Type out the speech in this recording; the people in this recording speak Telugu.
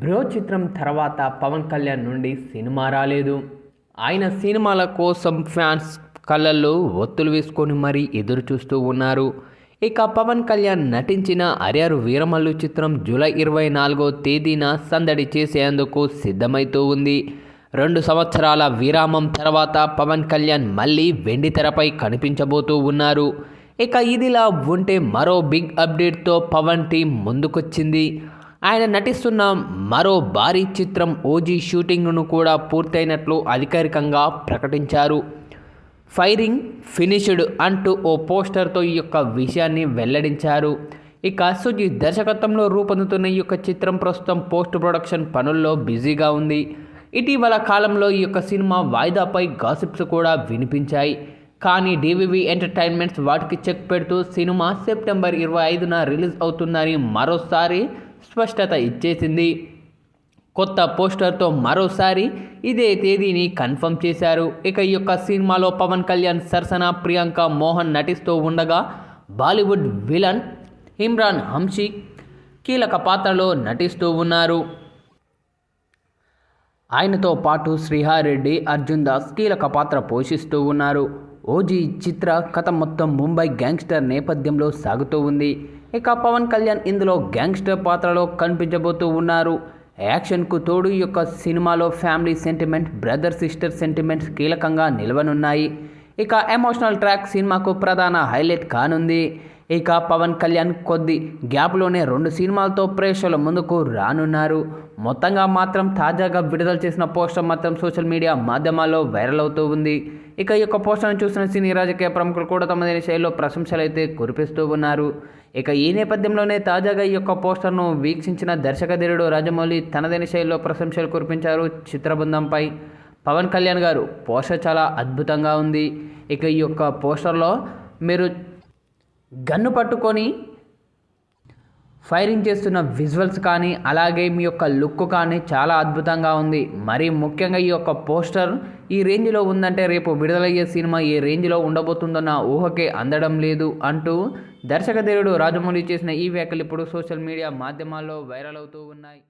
బ్రో చిత్రం తర్వాత పవన్ కళ్యాణ్ నుండి సినిమా రాలేదు. ఆయన సినిమాల కోసం ఫ్యాన్స్ కళ్ళల్లో ఒత్తులు వేసుకొని మరీ ఎదురు చూస్తూ ఉన్నారు. ఇక పవన్ కళ్యాణ్ నటించిన అర్యారు వీరమల్లు చిత్రం జూలై ఇరవై నాలుగో తేదీన సందడి చేసేందుకు సిద్ధమైతూ ఉంది. రెండు సంవత్సరాల విరామం తర్వాత పవన్ కళ్యాణ్ మళ్ళీ వెండి తెరపై కనిపించబోతూ ఉన్నారు. ఇక ఇదిలా ఉంటే మరో బిగ్ అప్డేట్తో పవన్ టీం ముందుకొచ్చింది. ఆయన నటిస్తున్న మరో భారీ చిత్రం ఓజీ షూటింగ్ను కూడా పూర్తయినట్లు అధికారికంగా ప్రకటించారు. ఫైరింగ్ ఫినిష్డ్ అంటూ ఓ పోస్టర్తో ఈ యొక్క విషయాన్ని వెల్లడించారు. ఇక సుజీత్ దర్శకత్వంలో రూపొందుతున్న ఈ యొక్క చిత్రం ప్రస్తుతం పోస్ట్ ప్రొడక్షన్ పనుల్లో బిజీగా ఉంది. ఇటీవల కాలంలో ఈ యొక్క సినిమా వాయిదాపై గాసిప్స్ కూడా వినిపించాయి. కానీ డివివి ఎంటర్టైన్మెంట్స్ వాటికి చెక్ పెడుతూ సినిమా సెప్టెంబర్ ఇరవై ఐదున రిలీజ్ అవుతుందని మరోసారి స్పష్టత ఇచ్చేసింది. కొత్త పోస్టర్తో మరోసారి ఇదే తేదీని కన్ఫర్మ్ చేశారు. ఇక ఈ యొక్క సినిమాలో పవన్ కళ్యాణ్ సరసన ప్రియాంక మోహన్ నటిస్తూ ఉండగా బాలీవుడ్ విలన్ ఇమ్రాన్ హంషి కీలక పాత్రలో నటిస్తూ ఉన్నారు. ఆయనతో పాటు శ్రీహారెడ్డి అర్జున్ దాస్ కీలక పాత్ర పోషిస్తూ ఉన్నారు. ఓజీ చిత్ర కథ మొత్తం ముంబై గ్యాంగ్స్టర్ నేపథ్యంలో సాగుతూ ఉంది. ఇక పవన్ కళ్యాణ్ ఇందులో గ్యాంగ్స్టర్ పాత్రలో కనిపించబోతూ ఉన్నారు. యాక్షన్కు తోడు ఈ యొక్క సినిమాలో family sentiment brother sister sentiments కీలకంగా నిలవనున్నాయి. ఇక ఎమోషనల్ ట్రాక్ సినిమాకు ప్రధాన హైలైట్ కానుంది. ఇక పవన్ కళ్యాణ్ కొద్ది గ్యాప్లోనే రెండు సినిమాలతో ప్రేక్షకుల ముందుకు రానున్నారు. మొత్తంగా మాత్రం తాజాగా విడుదల చేసిన పోస్టర్ మాత్రం సోషల్ మీడియా మాధ్యమాల్లో వైరల్ అవుతూ ఉంది. ఇక ఈ యొక్క పోస్టర్ను చూసిన సినీ రాజకీయ ప్రముఖులు కూడా తమదైన శైలిలో ప్రశంసలు అయితే కురిపిస్తూ ఉన్నారు. ఇక ఈ నేపథ్యంలోనే తాజాగా ఈ యొక్క పోస్టర్ను వీక్షించిన దర్శకధీరుడు రాజమౌళి తనదైన శైలిలో ప్రశంసలు కురిపించారు చిత్రబృందంపై. పవన్ కళ్యాణ్ గారు పోస్టర్ చాలా అద్భుతంగా ఉంది. ఇక ఈ యొక్క పోస్టర్లో మీరు గన్ను పట్టుకొని ఫైరింగ్ చేస్తున్న విజువల్స్ కానీ అలాగే మీ యొక్క లుక్ కానీ చాలా అద్భుతంగా ఉంది. మరి ముఖ్యంగా ఈ యొక్క పోస్టర్ ఈ రేంజ్లో ఉందంటే రేపు విడుదలయ్యే సినిమా ఏ రేంజ్లో ఉండబోతుందన్న ఊహకే అందడం లేదు అంటూ దర్శకధీరుడు రాజమౌళి చేసిన ఈ వ్యాఖ్యలు ఇప్పుడు సోషల్ మీడియా మాధ్యమాల్లో వైరల్ అవుతూ ఉన్నాయి.